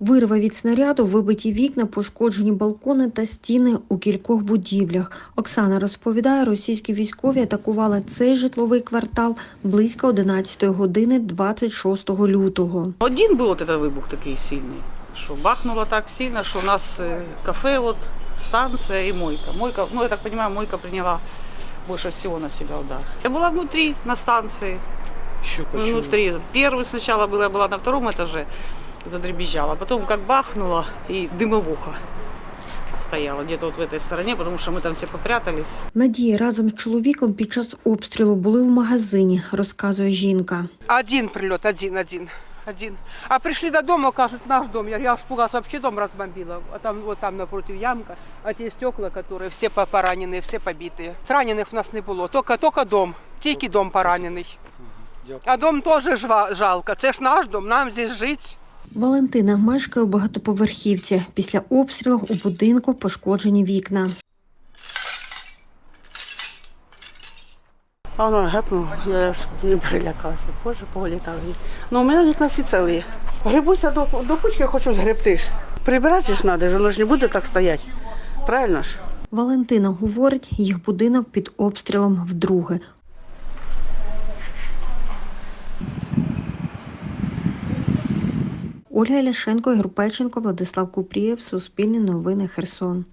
Вирва від снаряду, вибиті вікна, пошкоджені балкони та стіни у кількох будівлях. Оксана розповідає, російські військові атакували цей житловий квартал близько 11 години 26 лютого. Один був от вибух такий сильний, що бахнуло так сильно, що у нас е, кафе, от, станція і мойка. Мойка, ну я так розумію, мойка прийняла більше всього на себе удар. Я була внутрі на станції, почему? внутри. Перший спочатку була, я була на втором етажі, задребезжала. Потім як бахнуло і димовуха стояла где-то вот в этой стороне, потому что мы там все попрятались. Надія разом з чоловіком під час обстрілу були в магазині, розказує жінка. Один прилет, один, один. Один. А пришли до дома, кажут, наш дом. Я, я аж пугался, вообще дом разбомбила. А там, вот там напротив ямка, а те стекла, которые все по- пораненные, все побитые. Раненых в нас не было, только, только дом. Тільки дом поранений. Дякую. А дом тоже жва- жалко. Це ж наш дом, нам здесь жить. Валентина мешкає у багатоповерхівці. Після обстрілу у будинку пошкоджені вікна. А воно гепнуло, я ж не перелякалася. Боже, повилітали. Ну, у мене вікна всі цілі. Грибуся до, до кучки, хочу згребти ж. Прибирати ж треба, воно ж не буде так стояти. Правильно ж? Валентина говорить, їх будинок під обстрілом вдруге. Ольга Ляшенко, Ігор Печенко, Владислав Купрієв, Суспільне новини Херсон.